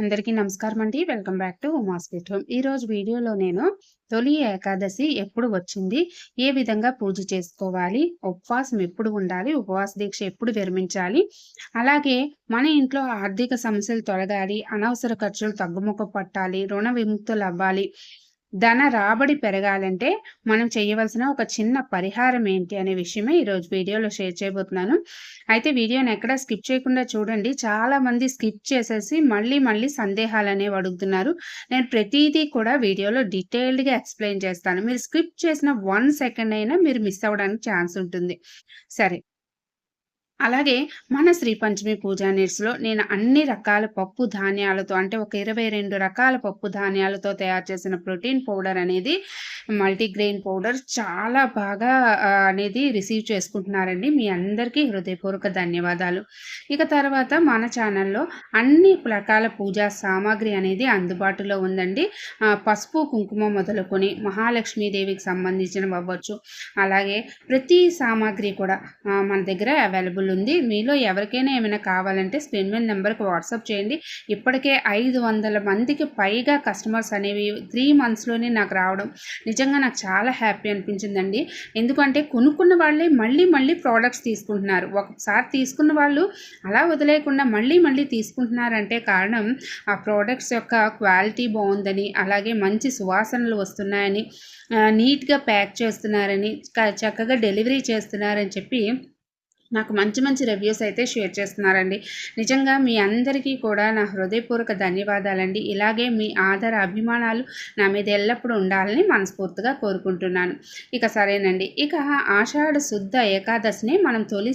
అందరికీ నమస్కారం అండి. వెల్కమ్ బ్యాక్ టు ఉమాస్ పీఠం ఈ రోజు వీడియోలో నేను తొలి ఏకాదశి ఎప్పుడు వచ్చింది? ఏ విధంగా పూజ చేసుకోవాలి? ఉపవాసం ఎప్పుడు ఉండాలి? ఉపవాస దీక్ష ఎప్పుడు విరమించాలి అలాగే మన ఇంట్లో ఆర్థిక సమస్యలు తొలగాలి అనవసర ఖర్చులు తగ్గుముఖ పట్టాలి రుణ విముక్తులు అవ్వాలి ధన రాబడి పెరగాలంటే మనం చేయవలసిన ఒక చిన్న పరిహారం ఏంటి అనే విషయమే ఈరోజు వీడియోలో షేర్ చేయబోతున్నాను. అయితే వీడియోని ఎక్కడ స్కిప్ చేయకుండా చూడండి. చాలా మంది స్కిప్ చేసేసి మళ్ళీ మళ్ళీ సందేహాలు అనేవి అడుగుతున్నారు. నేను ప్రతిదీ కూడా వీడియోలో డీటెయిల్డ్గా ఎక్స్ప్లెయిన్ చేస్తాను. మీరు స్కిప్ చేసిన వన్ సెకండ్ అయినా మీరు మిస్ అవ్వడానికి ఛాన్స్ ఉంటుంది. సరే అలాగే మన శ్రీ పంచమి పూజా నీడ్స్లో నేను అన్ని రకాల పప్పు ధాన్యాలతో అంటే ఒక ఇరవై రెండు రకాల పప్పు ధాన్యాలతో తయారు చేసిన ప్రోటీన్ పౌడర్ అనేది మల్టీగ్రెయిన్ పౌడర్ చాలా బాగా అనేది రిసీవ్ చేసుకుంటున్నారండి. మీ అందరికీ హృదయపూర్వక ధన్యవాదాలు. ఇక తర్వాత మన ఛానల్లో అన్ని రకాల పూజా సామాగ్రి అనేది అందుబాటులో ఉందండి. పసుపు కుంకుమ మొదలుకొని మహాలక్ష్మీదేవికి సంబంధించినవి అవ్వచ్చు. అలాగే ప్రతి సామాగ్రి కూడా మన దగ్గర అవైలబుల్ ఉంది. మీలో ఎవరికైనా ఏమైనా కావాలంటే స్క్రీన్ మీద నెంబర్కి వాట్సాప్ చేయండి. ఇప్పటికే ఐదు వందల మందికి పైగా కస్టమర్స్ అనేవి త్రీ మంత్స్లోనే నాకు రావడం నిజంగా నాకు చాలా హ్యాపీ అనిపించిందండి. ఎందుకంటే కొనుక్కున్న వాళ్ళే మళ్ళీ మళ్ళీ ప్రోడక్ట్స్ తీసుకుంటున్నారు. ఒకసారి తీసుకున్న వాళ్ళు అలా వదిలేయకుండా మళ్ళీ మళ్ళీ తీసుకుంటున్నారంటే కారణం ఆ ప్రోడక్ట్స్ యొక్క క్వాలిటీ బాగుందని అలాగే మంచి సువాసనలు వస్తున్నాయని నీట్గా ప్యాక్ చేస్తున్నారని చక్కగా డెలివరీ చేస్తున్నారని చెప్పి నాకు మంచి మంచి రివ్యూస్ అయితే షేర్ చేస్తున్నారండి. నిజంగా మీ అందరికీ కూడా నా హృదయపూర్వక ధన్యవాదాలండి. ఇలాగే మీ ఆధార అభిమానాలు నా మీద ఎల్లప్పుడూ ఉండాలని మనస్ఫూర్తిగా కోరుకుంటున్నాను. ఇక సరేనండి. ఇక ఆషాఢ శుద్ధ ఏకాదశిని మనం తొలి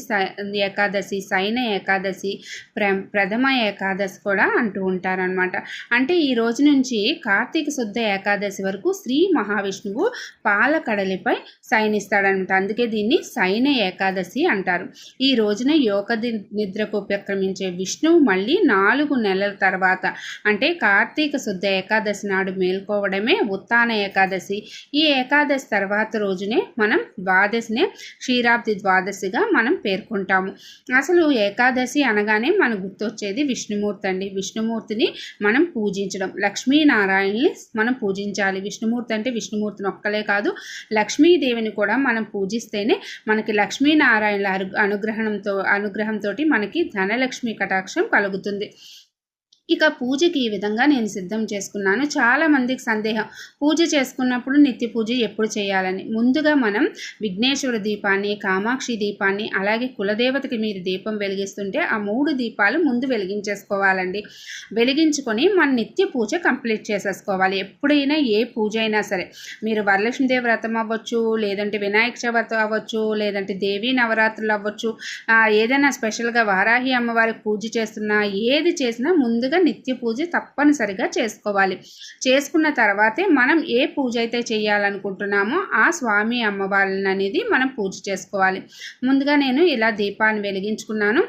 ఏకాదశి సైన ఏకాదశి ప్ర ప్రథమ ఏకాదశి కూడా అంటూ ఉంటారనమాట అంటే ఈ రోజు నుంచి కార్తీక శుద్ధ ఏకాదశి వరకు శ్రీ మహావిష్ణువు పాలకడలిపై సైనిస్తాడనమాట అందుకే దీన్ని సైన ఏకాదశి అంటారు. ఈ రోజున యోగ నిద్రకు ఉపక్రమించే విష్ణువు మళ్ళీ నాలుగు నెలల తర్వాత అంటే కార్తీక శుద్ధ ఏకాదశి నాడు మేల్కోవడమే ఉత్తాన ఏకాదశి. ఈ ఏకాదశి తర్వాత రోజునే మనం ద్వాదశినే క్షీరాబ్ది ద్వాదశిగా మనం పేర్కొంటాము. అసలు ఏకాదశి అనగానే మనకు గుర్తొచ్చేది విష్ణుమూర్తి అండి. విష్ణుమూర్తిని మనం పూజించడం లక్ష్మీనారాయణని మనం పూజించాలి. విష్ణుమూర్తి అంటే విష్ణుమూర్తిని ఒక్కలే కాదు లక్ష్మీదేవిని కూడా మనం పూజిస్తేనే మనకి లక్ష్మీనారాయణ అనుగ్రహంతో అనుగ్రహంతో మనకి ధనలక్ష్మి కటాక్షం కలుగుతుంది. ఇక పూజకి ఈ విధంగా నేను సిద్ధం చేసుకున్నాను. చాలా మందికి సందేహం. పూజ చేసుకున్నప్పుడు నిత్య పూజ ఎప్పుడు చేయాలని? ముందుగా మనం విఘ్నేశ్వర దీపాన్ని కామాక్షి దీపాన్ని అలాగే కులదేవతకి మీరు దీపం వెలిగిస్తుంటే ఆ మూడు దీపాలు ముందు వెలిగించేసుకోవాలండి. వెలిగించుకొని మన నిత్య పూజ కంప్లీట్ చేసేసుకోవాలి. ఎప్పుడైనా ఏ పూజ అయినా సరే. మీరు వరలక్ష్మీదేవి వ్రతం అవ్వచ్చు లేదంటే వినాయక చవితి అవ్వచ్చు లేదంటే దేవీ నవరాత్రులు అవ్వచ్చు ఏదైనా స్పెషల్గా వారాహి అమ్మవారికి పూజ చేస్తున్నా ఏది చేసినా ముందుగా ముందుగా నిత్య పూజ తప్పనిసరిగా చేసుకోవాలి. చేసుకున్న తర్వాతే మనం ఏ పూజ అయితే చేయాలనుకుంటున్నామో ఆ స్వామి అమ్మవారిని అనేది మనం పూజ చేసుకోవాలి. ముందుగా నేను ఇలా దీపాన్ని వెలిగించుకున్నాను.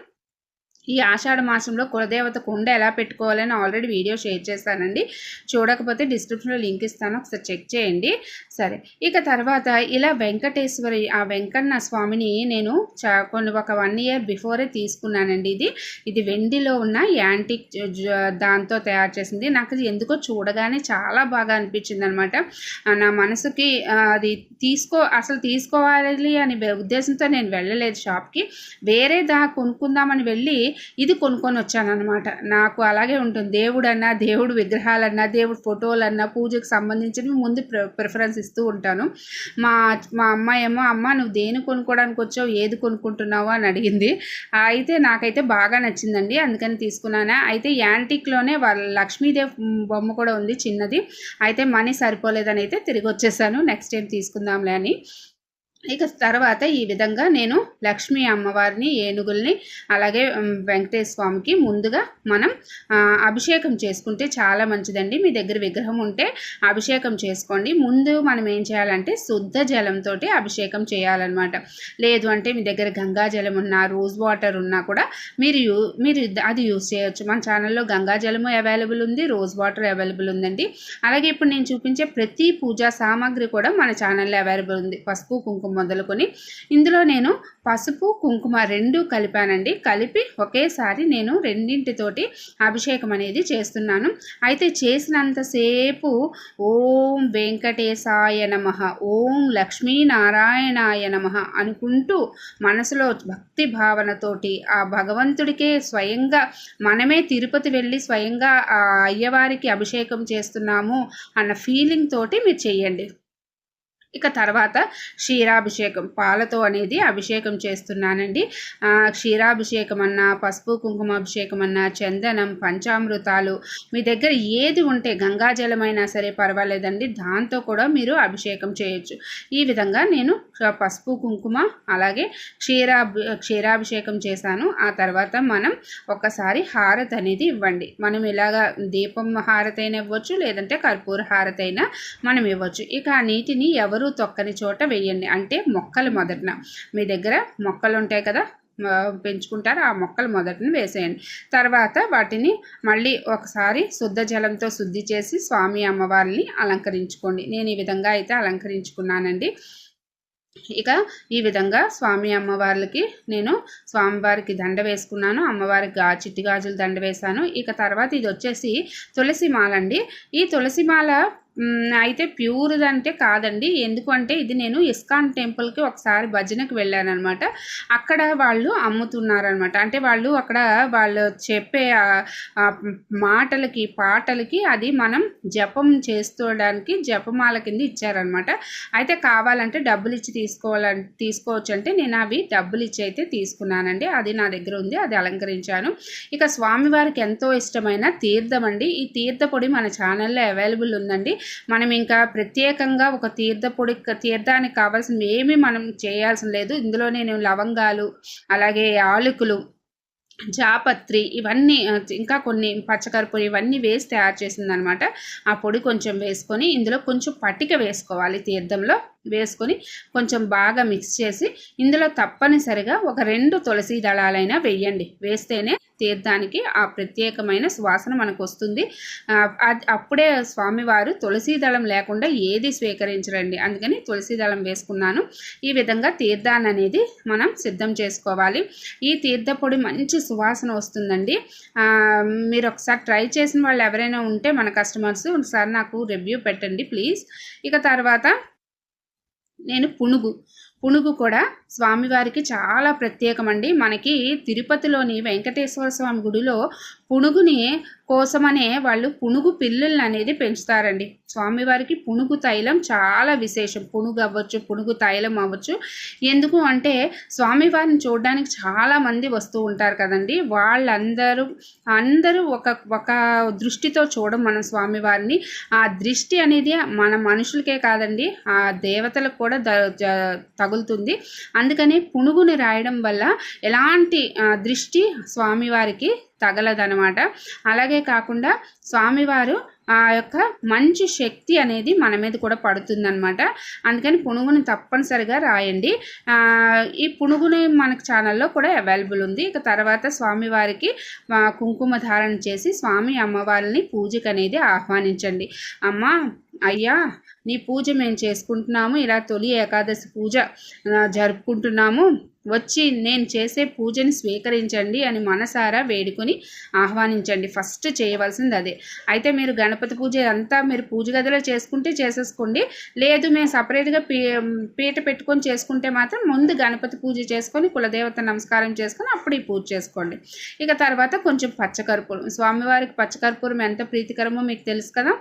ఈ ఆషాఢ మాసంలో కులదేవత కుండ ఎలా పెట్టుకోవాలని ఆల్రెడీ వీడియో షేర్ చేస్తానండి. చూడకపోతే డిస్క్రిప్షన్లో లింక్ ఇస్తాను. ఒకసారి చెక్ చేయండి. సరే ఇక తర్వాత ఇలా వెంకటేశ్వరి ఆ వెంకన్న స్వామిని నేను కొన్ని ఒక వన్ ఇయర్ బిఫోరే తీసుకున్నానండి ఇది. ఇది వెండిలో ఉన్న యాంటిక్ దాంతో తయారు చేసింది. నాకు ఎందుకో చూడగానే చాలా బాగా అనిపించింది అనమాట నా మనసుకి అది తీసుకో అసలు తీసుకోవాలి అనే ఉద్దేశంతో నేను వెళ్ళలేదు షాప్కి వేరే దా కొనుక్కుందామని వెళ్ళి ఇది కొనుక్కొని వచ్చానమాట నాకు అలాగే ఉంటుంది. దేవుడు అన్నా దేవుడు విగ్రహాలన్నా దేవుడు ఫోటోలన్నా పూజకు సంబంధించినవి ముందు ప్రిఫరెన్స్ ఇస్తూ ఉంటాను. మా మా అమ్మాయి ఏమో అమ్మ నువ్వు దేని కొనుక్కోవడానికి వచ్చావు? ఏది కొనుక్కుంటున్నావు? అని అడిగింది. అయితే నాకైతే బాగా నచ్చిందండి. అందుకని తీసుకున్నాను. అయితే యాంటిక్లోనే వాళ్ళ లక్ష్మీదేవి బొమ్మ కూడా ఉంది చిన్నది. అయితే మనీ సరిపోలేదని అయితే తిరిగి వచ్చేసాను. నెక్స్ట్ టైం తీసుకుందాంలే అని. ఇక తర్వాత ఈ విధంగా నేను లక్ష్మీ అమ్మవారిని ఏనుగుల్ని అలాగే వెంకటేశ్వర స్వామికి ముందుగా మనం అభిషేకం చేసుకుంటే చాలా మంచిదండి. మీ దగ్గర విగ్రహం ఉంటే అభిషేకం చేసుకోండి. ముందు మనం ఏం చేయాలంటే శుద్ధ జలంతో అభిషేకం చేయాలన్నమాట. లేదు అంటే మీ దగ్గర గంగా జలం ఉన్నా రోజ్ వాటర్ ఉన్నా కూడా మీరు యూ మీరు అది యూస్ చేయొచ్చు. మన ఛానల్లో గంగా జలము అవైలబుల్ ఉంది రోజ్ వాటర్ అవైలబుల్ ఉందండి. అలాగే ఇప్పుడు నేను చూపించే ప్రతి పూజా సామాగ్రి కూడా మన ఛానల్లో అవైలబుల్ ఉంది. పసుపు కుంకుమ కుంకుమ మొదలుకొని ఇందులో నేను పసుపు కుంకుమ రెండు కలిపానండి. కలిపి ఒకేసారి నేను రెండింటితోటి అభిషేకం అనేది చేస్తున్నాను. అయితే చేసినంతసేపు ఓం వెంకటేశాయ నమ ఓం లక్ష్మీనారాయణాయ నమ అనుకుంటూ మనసులో భక్తి భావనతోటి ఆ భగవంతుడికే స్వయంగా మనమే తిరుపతి వెళ్ళి స్వయంగా ఆ అయ్యవారికి అభిషేకం చేస్తున్నాము అన్న ఫీలింగ్ తోటి మీరు చెయ్యండి ఇక తర్వాత క్షీరాభిషేకం. పాలతో అనేది అభిషేకం చేస్తున్నానండి. క్షీరాభిషేకం అన్నా పసుపు కుంకుమ అభిషేకం అన్నా చందనం పంచామృతాలు మీ దగ్గర ఏది ఉంటే గంగాజలమైనా సరే పర్వాలేదండి. దాంతో కూడా మీరు అభిషేకం చేయొచ్చు. ఈ విధంగా నేను పసుపు కుంకుమ అలాగే క్షీరా క్షీరాభిషేకం చేశాను. ఆ తర్వాత మనం ఒకసారి హారతి అనేది ఇవ్వండి. మనం ఇలాగా దీపం హారతైనా ఇవ్వచ్చు లేదంటే కర్పూర హారతైనా మనం ఇవ్వచ్చు. ఇక ఆ నీటిని ఎవరు ఎవరు తొక్కని చోట వేయండి. అంటే మొక్కలు మొదటిన. మీ దగ్గర మొక్కలు ఉంటాయి కదా? పెంచుకుంటారు. ఆ మొక్కలు మొదటిని వేసేయండి. తర్వాత వాటిని మళ్ళీ ఒకసారి శుద్ధ జలంతో శుద్ధి చేసి స్వామి అమ్మవారిని అలంకరించుకోండి. నేను ఈ విధంగా అయితే అలంకరించుకున్నానండి. ఇక ఈ విధంగా స్వామి అమ్మవార్లకి నేను స్వామివారికి దండ వేసుకున్నాను. అమ్మవారికి చిట్టి గాజులు దండ వేశాను. ఇక తర్వాత ఇది వచ్చేసి తులసి మాల అండి ఈ తులసి మాల అయితే ప్యూర్ అంటే కాదండి. ఎందుకంటే ఇది నేను ఇస్కాన్ టెంపుల్కి ఒకసారి భజనకి వెళ్ళానమాట అక్కడ వాళ్ళు అమ్ముతున్నారనమాట అంటే వాళ్ళు అక్కడ వాళ్ళు చెప్పే మాటలకి పాటలకి అది మనం జపం చేసుకోవడానికి జపమాల కింద ఇచ్చారనమాట అయితే కావాలంటే డబ్బులు ఇచ్చి తీసుకోవాలని తీసుకోవచ్చు అంటే నేను అవి డబ్బులు ఇచ్చి అయితే తీసుకున్నానండి. అది నా దగ్గర ఉంది అది అలంకరించాను. ఇక స్వామివారికి ఎంతో ఇష్టమైన తీర్థం అండి ఈ తీర్థ పొడి మన ఛానల్లో అవైలబుల్ ఉందండి. మనం ఇంకా ప్రత్యేకంగా ఒక తీర్థ పొడి తీర్థానికి కావాల్సిన ఏమీ మనం చేయాల్సిన లేదు. ఇందులో నేను లవంగాలు అలాగే ఆలుకులు జాపత్రి ఇవన్నీ ఇంకా కొన్ని పచ్చకర్పూర ఇవన్నీ వేసి తయారు చేసిందనమాట ఆ పొడి కొంచెం వేసుకొని ఇందులో కొంచెం పట్టిక వేసుకోవాలి తీర్థంలో. వేసుకొని కొంచెం బాగా మిక్స్ చేసి ఇందులో తప్పనిసరిగా ఒక రెండు తులసి దళాలైనా వేయండి. వేస్తేనే తీర్థానికి ఆ ప్రత్యేకమైన సువాసన మనకు వస్తుంది అప్పుడే స్వామివారు తులసి దళం లేకుండా ఏది స్వీకరించరండి. అందుకని తులసి దళం వేసుకున్నాను. ఈ విధంగా తీర్థాన్ని అనేది మనం సిద్ధం చేసుకోవాలి. ఈ తీర్థ పొడి మంచి సువాసన వస్తుందండి. మీరు ఒకసారి ట్రై చేసిన వాళ్ళు ఎవరైనా ఉంటే మన కస్టమర్స్ ఒకసారి నాకు రివ్యూ పెట్టండి ప్లీజ్. ఇక తర్వాత నేను పునుగు. పునుగు కూడా స్వామివారికి చాలా ప్రత్యేకమండి. మనకి తిరుపతిలోని వెంకటేశ్వర స్వామి గుడిలో పునుగుని కోసమనే వాళ్ళు పునుగు పిల్లుల్ని అనేది పెంచుతారండి. స్వామివారికి పునుగు తైలం చాలా విశేషం. పునుగు అవ్వచ్చు పునుగు తైలం అవ్వచ్చు. ఎందుకు అంటే స్వామివారిని చూడడానికి చాలామంది వస్తూ ఉంటారు కదండి. వాళ్ళందరూ అందరూ ఒక ఒక దృష్టితో చూడం మనం స్వామివారిని. ఆ దృష్టి అనేది మన మనుషులకే కాదండి ఆ దేవతలకు కూడా తగులుతుంది. అందుకని పునుగుని రాయడం వల్ల ఎలాంటి దృష్టి స్వామివారికి తగలదనమాట అలాగే కాకుండా స్వామివారు ఆ యొక్క మంచి శక్తి అనేది మన మీద కూడా పడుతుందనమాట అందుకని పునుగుని తప్పనిసరిగా రాయండి. ఈ పునుగుని మనకు ఛానల్లో కూడా అవైలబుల్ ఉంది. ఇక తర్వాత స్వామివారికి కుంకుమ ధారణ చేసి స్వామి అమ్మవారిని పూజకు అనేది ఆహ్వానించండి. అమ్మ అయ్యా నీ పూజ మేము చేసుకుంటున్నాము. ఇలా తొలి ఏకాదశి పూజ జరుపుకుంటున్నాము. వచ్చి నేను చేసే పూజని స్వీకరించండి అని మనసారా వేడుకొని ఆహ్వానించండి. ఫస్ట్ చేయవలసింది అదే. అయితే మీరు గణపతి పూజ అంతా మీరు పూజ గదిలో చేసుకుంటే చేసేసుకోండి. లేదు మేము సపరేట్గా పీ పీట పెట్టుకొని చేసుకుంటే మాత్రం ముందు గణపతి పూజ చేసుకొని కులదేవత నమస్కారం చేసుకొని అప్పుడు ఈ పూజ చేసుకోండి. ఇక తర్వాత కొంచెం పచ్చకర్పూరం. స్వామివారికి పచ్చకర్పూరం ఎంత ప్రీతికరమో మీకు తెలుసు కదా?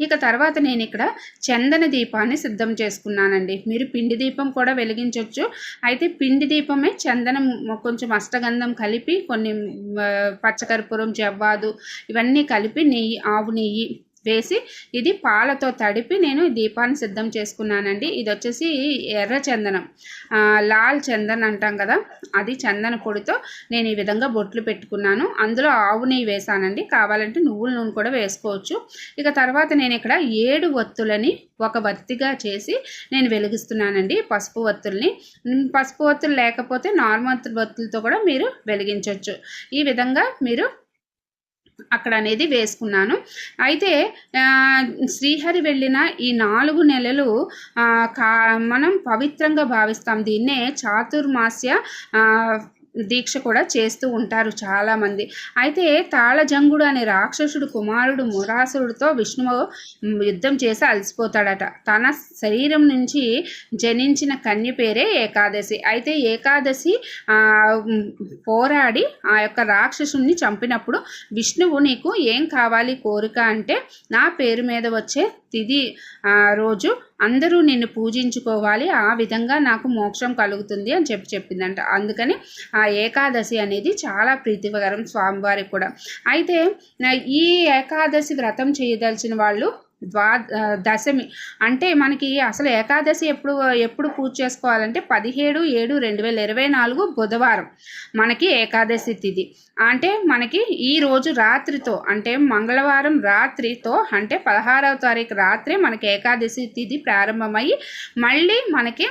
ఇక తర్వాత నేను ఇక్కడ చందన దీపాన్ని సిద్ధం చేసుకున్నానండి. మీరు పిండి దీపం కూడా వెలిగించవచ్చు అయితే పిండి దీపమే చందనం కొంచెం అష్టగంధం కలిపి కొన్ని పచ్చకర్పూరం జవ్వాదు ఇవన్నీ కలిపి నెయ్యి ఆవు నెయ్యి వేసి ఇది పాలతో తడిపి నేను దీపాన్ని సిద్ధం చేసుకున్నానండి. ఇది వచ్చేసి ఎర్ర చందనం. లాల్ చందన్ అంటాం కదా అది చందన పొడితో నేను ఈ విధంగా బొట్లు పెట్టుకున్నాను. అందులో ఆవు నెయ్యి వేసానండి. కావాలంటే నువ్వుల నూనె కూడా వేసుకోవచ్చు. ఇక తర్వాత నేను ఇక్కడ ఏడు ఒత్తులని ఒక వత్తిగా చేసి నేను వెలిగిస్తున్నానండి పసుపు వత్తుల్ని పసుపు వత్తులు లేకపోతే నార్మల్ వత్తులతో కూడా మీరు వెలిగించవచ్చు ఈ విధంగా మీరు అక్కడ అనేది వేసుకున్నాను. అయితే శ్రీహరి వెళ్ళిన ఈ నాలుగు నెలలు కా మనం పవిత్రంగా భావిస్తాం. దీన్నే చాతుర్మాస్య దీక్ష కూడా చేస్తూ ఉంటారు చాలామంది. అయితే తాళజంగుడు అనే రాక్షసుడు కుమారుడు మురాసురుడితో విష్ణువు యుద్ధం చేసి అలసిపోతాడట. తన శరీరం నుంచి జనించిన కన్య పేరే ఏకాదశి. అయితే ఏకాదశి పోరాడి ఆ యొక్క రాక్షసుని చంపినప్పుడు విష్ణువు నీకు ఏం కావాలి కోరిక అంటే నా పేరు మీద వచ్చే తిది రోజు అందరూ నిన్ను పూజించుకోవాలి ఆ విధంగా నాకు మోక్షం కలుగుతుంది అని చెప్పి చెప్పిందంట. అందుకని ఆ ఏకాదశి అనేది చాలా ప్రీతికరం స్వామివారికి కూడా. అయితే ఈ ఏకాదశి వ్రతం చేయదలిచిన వాళ్ళు ద్వా దశమి. అంటే మనకి అసలు ఏకాదశి ఎప్పుడు ఎప్పుడు పూజ చేసుకోవాలంటే పదిహేడు ఏడు రెండు వేల ఇరవై నాలుగు బుధవారం మనకి ఏకాదశి తిథి అంటే మనకి ఈ రోజు రాత్రితో అంటే మంగళవారం రాత్రితో అంటే పదహారవ తారీఖు రాత్రి మనకి ఏకాదశి తిథి ప్రారంభమయ్యి మళ్ళీ మనకి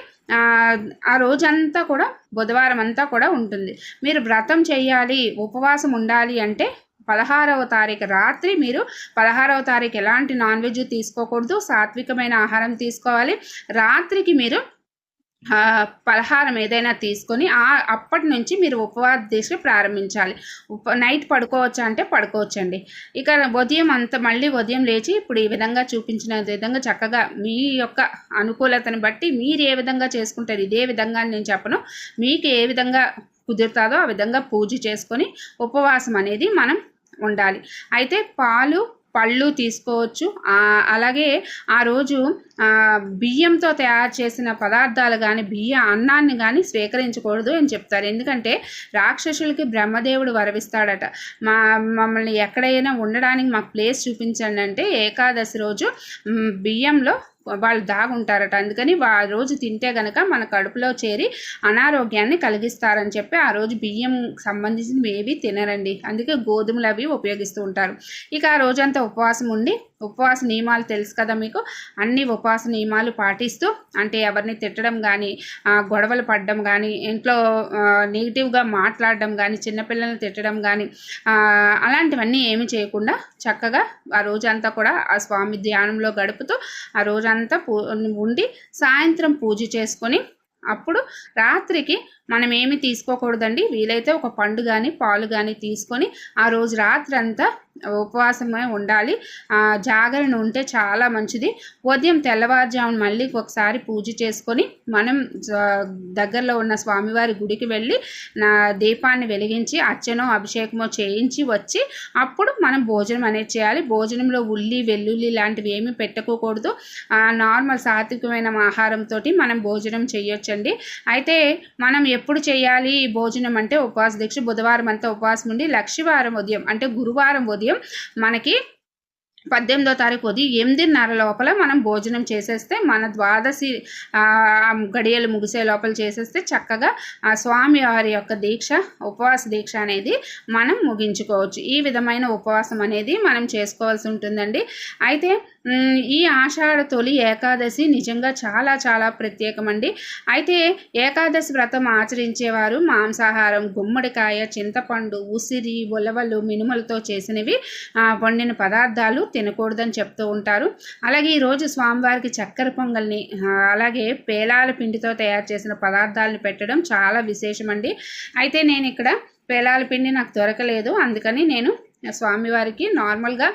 ఆ రోజంతా కూడా బుధవారం అంతా కూడా ఉంటుంది. మీరు వ్రతం చేయాలి ఉపవాసం ఉండాలి అంటే పదహారవ తారీఖు రాత్రి మీరు పదహారవ తారీఖు ఎలాంటి నాన్ వెజ్ తీసుకోకూడదు సాత్వికమైన ఆహారం తీసుకోవాలి. రాత్రికి మీరు పలహారం ఏదైనా తీసుకొని ఆ అప్పటి నుంచి మీరు ఉపవాస దీక్ష ప్రారంభించాలి. ఉప నైట్ పడుకోవచ్చా అంటే పడుకోవచ్చండి. ఇక ఉదయం అంత మళ్ళీ ఉదయం లేచి ఇప్పుడు ఈ విధంగా చూపించిన విధంగా చక్కగా మీ యొక్క అనుకూలతను బట్టి మీరు ఏ విధంగా చేసుకుంటారు ఇదే విధంగా నేను చెప్పను. మీకు ఏ విధంగా కుదురుతాదో ఆ విధంగా పూజ చేసుకొని ఉపవాసం అనేది మనం ఉండాలి. అయితే పాలు పళ్ళు తీసుకోవచ్చు. అలాగే ఆ రోజు బియ్యంతో తయారు చేసిన పదార్థాలు కానీ బియ్య అన్నాన్ని కానీ స్వీకరించకూడదు అని చెప్తారు. ఎందుకంటే రాక్షసులకి బ్రహ్మదేవుడు వరవిస్తాడట మా మమ్మల్ని ఎక్కడైనా ఉండడానికి మాకు ప్లేస్ చూపించండి అంటే ఏకాదశి రోజు బియ్యంలో వాళ్ళు దాగుంటారట. అందుకని ఆ రోజు తింటే గనక మన కడుపులో చేరి అనారోగ్యాన్ని కలిగిస్తారని చెప్పి ఆ రోజు బియ్యం సంబంధించినవి ఏవి తినరండి. అందుకే గోధుమలు అవి ఉపయోగిస్తూ ఉంటారు. ఇక ఆ రోజంతా ఉపవాసం ఉండి ఉపవాస నియమాలు తెలుసు కదా మీకు? అన్ని ఉపవాస నియమాలు పాటిస్తూ అంటే ఎవరిని తిట్టడం కానీ గొడవలు పడడం కానీ ఇంట్లో నెగిటివ్గా మాట్లాడడం కానీ చిన్నపిల్లల్ని తిట్టడం కానీ అలాంటివన్నీ ఏమి చేయకుండా చక్కగా ఆ రోజంతా కూడా ఆ స్వామి ధ్యానంలో గడుపుతూ ఆ రోజంతా పూ ఉండి సాయంత్రం పూజ చేసుకొని అప్పుడు రాత్రికి మనం ఏమి తీసుకోకూడదండి. వీలైతే ఒక పండు కానీ పాలు కానీ తీసుకొని ఆ రోజు రాత్రి అంతా ఉపవాసమే ఉండాలి జాగరణ ఉంటే చాలా మంచిది. ఉదయం తెల్లవారుజామున మళ్ళీ ఒకసారి పూజ చేసుకొని మనం దగ్గరలో ఉన్న స్వామివారి గుడికి వెళ్ళి నా దీపాన్ని వెలిగించి అర్చనో అభిషేకమో చేయించి వచ్చి అప్పుడు మనం భోజనం అనేది చేయాలి. భోజనంలో ఉల్లి వెల్లుల్లి లాంటివి ఏమి పెట్టుకోకూడదు నార్మల్ సాత్వికమైన ఆహారంతో మనం భోజనం చేయొచ్చండి. అయితే మనం ఎప్పుడు చేయాలి భోజనం అంటే ఉపవాస దీక్ష? బుధవారం అంతా ఉపవాసం ఉండి లక్షవారం ఉదయం అంటే గురువారం ఉదయం మనకి పద్దెనిమిదో తారీఖు ఉదయం ఎనిమిదిన్నర లోపల మనం భోజనం చేసేస్తే మన ద్వాదశి గడియలు ముగిసే లోపల చేసేస్తే చక్కగా ఆ స్వామి వారి యొక్క దీక్ష ఉపవాస దీక్ష అనేది మనం ముగించుకోవచ్చు. ఈ విధమైన ఉపవాసం అనేది మనం చేసుకోవాల్సి ఉంటుందండి. అయితే ఈ ఆషాఢ తొలి ఏకాదశి నిజంగా చాలా చాలా ప్రత్యేకమండి. అయితే ఏకాదశి వ్రతం ఆచరించేవారు మాంసాహారం గుమ్మడికాయ చింతపండు ఉసిరి ఉలవలు మినుములతో చేసినవి వండిన పదార్థాలు తినకూడదని చెప్తూ ఉంటారు. అలాగే ఈరోజు స్వామివారికి చక్కెర పొంగల్ని అలాగే పేలాల పిండితో తయారు చేసిన పదార్థాలను పెట్టడం చాలా విశేషమండి. అయితే నేను ఇక్కడ పేలాల పిండి నాకు దొరకలేదు అందుకని నేను స్వామివారికి నార్మల్గా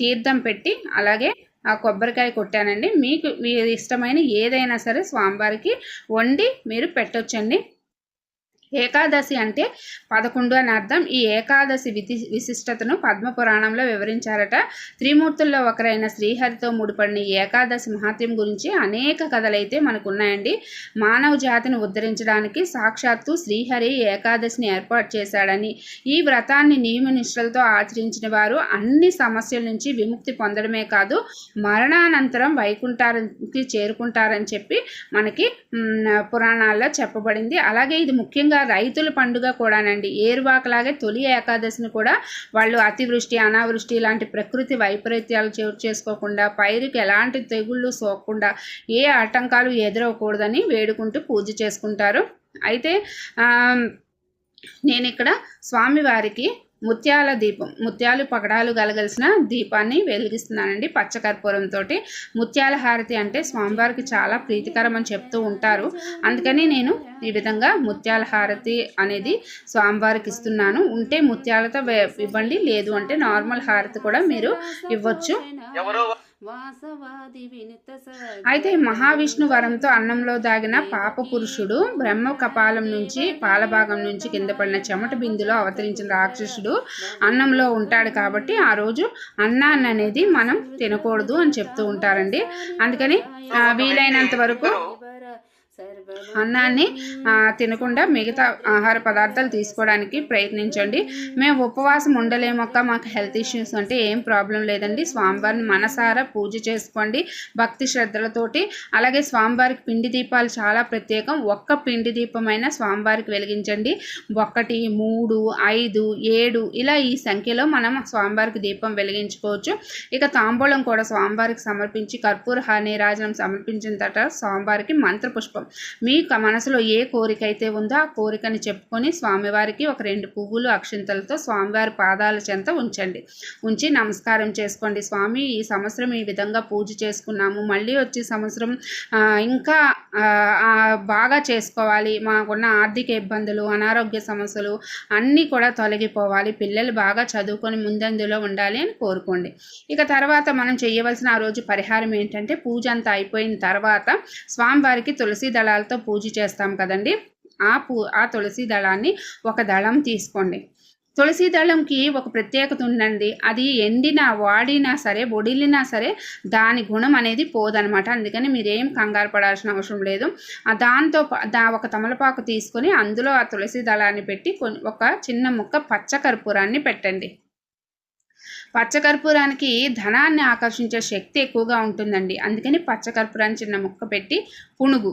తీర్థం పెట్టి అలాగే ఆ కొబ్బరికాయ కొట్టానండి. మీకు మీ ఇష్టమైన ఏదైనా సరే స్వామివారికి వండి మీరు పెట్టొచ్చండి. ఏకాదశి అంటే పదకొండు అని అర్థం. ఈ ఏకాదశి విధి విశిష్టతను పద్మపురాణంలో వివరించారట. త్రిమూర్తుల్లో ఒకరైన శ్రీహరితో ముడిపడిన ఏకాదశి మహాత్యం గురించి అనేక కథలైతే మనకు ఉన్నాయండి మానవ జాతిని ఉద్ధరించడానికి సాక్షాత్తు శ్రీహరి ఏకాదశిని ఏర్పాటు చేశాడని ఈ వ్రతాన్ని నియమ నిష్ఠలతో ఆచరించిన వారు అన్ని సమస్యల నుంచి విముక్తి పొందడమే కాదు మరణానంతరం వైకుంఠానికి చేరుకుంటారని చెప్పి మనకి పురాణాల్లో చెప్పబడింది. అలాగే ఇది ముఖ్యంగా రైతుల పండుగ కూడానండి. ఏరువాకలాగే తొలి ఏకాదశిని కూడా వాళ్ళు అతివృష్టి అనావృష్టి ఇలాంటి ప్రకృతి వైపరీత్యాలు చోటు చేసుకోకుండా పైరుకి ఎలాంటి తెగుళ్ళు సోకకుండా ఏ ఆటంకాలు ఎదురవకూడదని వేడుకుంటూ పూజ చేసుకుంటారు. అయితే నేను ఇక్కడ స్వామివారికి ముత్యాల దీపం ముత్యాలు పగడాలు గలగలిసిన దీపాన్ని వెలిగిస్తున్నానండి పచ్చకర్పూరంతో ముత్యాల హారతి అంటే స్వామివారికి చాలా ప్రీతికరం అని చెప్తూ ఉంటారు. అందుకని నేను ఈ విధంగా ముత్యాల హారతి అనేది స్వామివారికి ఇస్తున్నాను. ఉంటే ముత్యాలతో ఇవ్వండి లేదు అంటే నార్మల్ హారతి కూడా మీరు ఇవ్వచ్చు. అయితే మహావిష్ణు వరంతో అన్నంలో దాగిన పాప పురుషుడు బ్రహ్మ కపాలం నుంచి పాలభాగం నుంచి కింద పడిన చెమట బిందులో అవతరించిన రాక్షసుడు అన్నంలో ఉంటాడు కాబట్టి ఆ రోజు అన్నాన్ని అనేది మనం తినకూడదు అని చెప్తూ ఉంటారండి. అందుకని వీలైనంత వరకు అన్నాన్ని తినకుండా మిగతా ఆహార పదార్థాలు తీసుకోవడానికి ప్రయత్నించండి. మేము ఉపవాసం ఉండలేమొక్క మాకు హెల్త్ ఇష్యూస్ అంటే ఏం ప్రాబ్లం లేదండి. స్వామివారిని మనసారా పూజ చేసుకోండి భక్తి శ్రద్ధలతోటి. అలాగే స్వామివారికి పిండి దీపాలు చాలా ప్రత్యేకం. ఒక్క పిండి దీపమైన స్వామివారికి వెలిగించండి. ఒకటి మూడు ఐదు ఏడు ఇలా ఈ సంఖ్యలో మనం స్వామివారికి దీపం వెలిగించుకోవచ్చు. ఇక తాంబూలం కూడా స్వామివారికి సమర్పించి కర్పూర నీరాజనం సమర్పించిన తర్వాత స్వామివారికి మంత్రపుష్పం. మీ మనసులో ఏ కోరిక అయితే ఉందో ఆ కోరికని చెప్పుకొని స్వామివారికి ఒక రెండు పువ్వులు అక్షింతలతో స్వామివారి పాదాల చెంత ఉంచండి. ఉంచి నమస్కారం చేసుకోండి. స్వామి ఈ సంవత్సరం ఈ విధంగా పూజ చేసుకున్నాము. మళ్ళీ వచ్చే సంవత్సరం ఇంకా బాగా చేసుకోవాలి. మాకున్న ఆర్థిక ఇబ్బందులు అనారోగ్య సమస్యలు అన్నీ కూడా తొలగిపోవాలి. పిల్లలు బాగా చదువుకొని ముందందులో ఉండాలి అని కోరుకోండి. ఇక తర్వాత మనం చేయవలసిన ఆ రోజు పరిహారం ఏంటంటే పూజ అంతా అయిపోయిన తర్వాత స్వామివారికి తులసి దళాలతో పూజ చేస్తాం కదండి. ఆ పూ ఆ తులసి దళాన్ని ఒక దళం తీసుకోండి. తులసి దళంకి ఒక ప్రత్యేకత ఉందండి. అది ఎండినా వాడినా సరే ఒడిలినా సరే దాని గుణం అనేది పోదనమాట. అందుకని మీరేం కంగారు పడాల్సిన అవసరం లేదు. దాంతో దా ఒక తమలపాకు తీసుకొని అందులో ఆ తులసి దళాన్ని పెట్టి ఒక చిన్న ముక్క పచ్చకర్పూరాన్ని పెట్టండి. పచ్చకర్పూరానికి ధనాన్ని ఆకర్షించే శక్తి ఎక్కువగా ఉంటుందండి. అందుకని పచ్చకర్పూరాన్ని చిన్న ముక్క పెట్టి పునుగు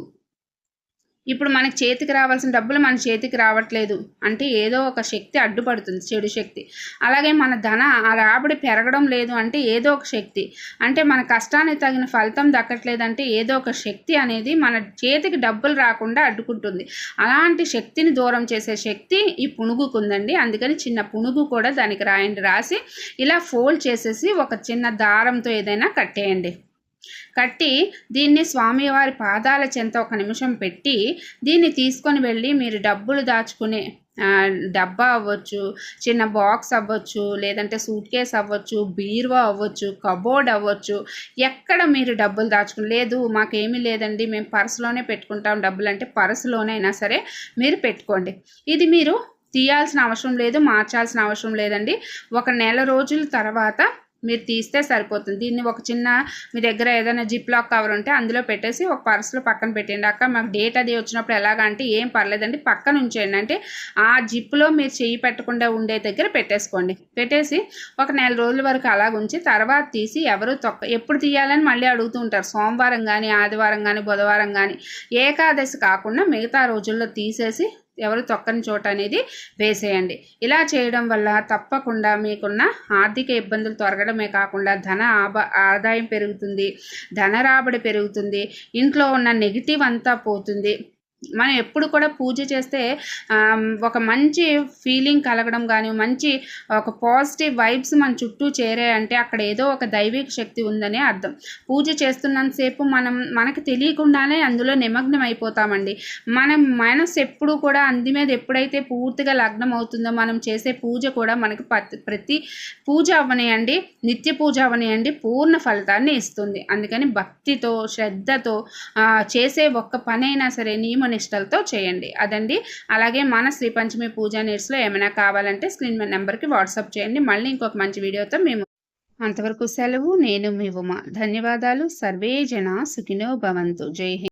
ఇప్పుడు మనకి చేతికి రావాల్సిన డబ్బులు మన చేతికి రావట్లేదు. అంటే ఏదో ఒక శక్తి అడ్డుపడుతుంది చెడు శక్తి. అలాగే మన ధన ఆ రాబడి పెరగడం లేదు అంటే ఏదో ఒక శక్తి. అంటే మన కష్టానికి తగిన ఫలితం దక్కట్లేదంటే ఏదో ఒక శక్తి అనేది మన చేతికి డబ్బులు రాకుండా అడ్డుకుంటుంది. అలాంటి శక్తిని దూరం చేసే శక్తి ఈ పునుగుకుందండి. అందుకని చిన్న పునుగు కూడా దానికి రాయండి. రాసి ఇలా ఫోల్డ్ చేసేసి ఒక చిన్న దారంతో ఏదైనా కట్టేయండి. కట్టి దీన్ని స్వామివారి పాదాల చెంత ఒక నిమిషం పెట్టి దీన్ని తీసుకొని వెళ్ళి మీరు డబ్బులు దాచుకునే డబ్బా అవ్వచ్చు చిన్న బాక్స్ అవ్వచ్చు లేదంటే సూట్ కేస్ అవ్వచ్చు బీరువా అవ్వచ్చు కబోర్డ్ అవ్వచ్చు ఎక్కడ మీరు డబ్బులు దాచుకుని లేదు మాకేమీ లేదండి మేము పర్సులోనే పెట్టుకుంటాం డబ్బులు అంటే పర్సులోనైనా సరే మీరు పెట్టుకోండి. ఇది మీరు తీయాల్సిన అవసరం లేదు మార్చాల్సిన అవసరం లేదండి. ఒక నెల రోజుల తర్వాత మీరు తీస్తే సరిపోతుంది. దీన్ని ఒక చిన్న మీ దగ్గర ఏదైనా జిప్ లాక్ కవర్ ఉంటే అందులో పెట్టేసి ఒక పర్సులో పక్కన పెట్టండి అక్క మాకు డేట్ అది వచ్చినప్పుడు ఎలాగంటే ఏం పర్లేదండి. పక్కన ఉంచేయండి. అంటే ఆ జిప్లో మీరు చెయ్యి పెట్టకుండా ఉండే దగ్గర పెట్టేసుకోండి. పెట్టేసి ఒక నెల రోజుల వరకు అలాగ ఉంచి తర్వాత తీసి ఎవరు తొక్క ఎప్పుడు తీయాలని మళ్ళీ అడుగుతూ ఉంటారు. సోమవారం కానీ ఆదివారం కానీ బుధవారం కానీ ఏకాదశి కాకుండా మిగతా రోజుల్లో తీసేసి ఎవరు తొక్కని చోట అనేది వేసేయండి. ఇలా చేయడం వల్ల తప్పకుండా మీకున్న ఆర్థిక ఇబ్బందులు తొరగడమే కాకుండా ధన ఆదాయం పెరుగుతుంది ధన రాబడి పెరుగుతుంది ఇంట్లో ఉన్న నెగిటివ్ అంతా పోతుంది. మనం ఎప్పుడు కూడా పూజ చేస్తే ఒక మంచి ఫీలింగ్ కలగడం కానీ మంచి ఒక పాజిటివ్ వైబ్స్ మన చుట్టూ చేరాయంటే అక్కడ ఏదో ఒక దైవిక శక్తి ఉందనే అర్థం. పూజ చేస్తున్నంతసేపు మనం మనకి తెలియకుండానే అందులో నిమగ్నం అయిపోతామండి. మనం మనసు ఎప్పుడు కూడా అంది మీద ఎప్పుడైతే పూర్తిగా లగ్నం అవుతుందో మనం చేసే పూజ కూడా మనకి ప్రతి పూజ అవనియండి నిత్య పూజ అవనియండి పూర్ణ ఫలితాన్ని ఇస్తుంది. అందుకని భక్తితో శ్రద్ధతో చేసే ఒక్క పనైనా సరే నియమ నిష్టలతో చేయండి. అదండి. అలాగే మన శ్రీ పంచమి పూజా నీడ్స్లో ఏమైనా కావాలంటే స్క్రీన్ మీద నెంబర్కి వాట్సాప్ చేయండి. మళ్ళీ ఇంకొక మంచి వీడియోతో మేము అంతవరకు సెలవు. నేను మీ ఉమా. ధన్యవాదాలు. సర్వే జన సుఖినో భవంతు. జై హింద్.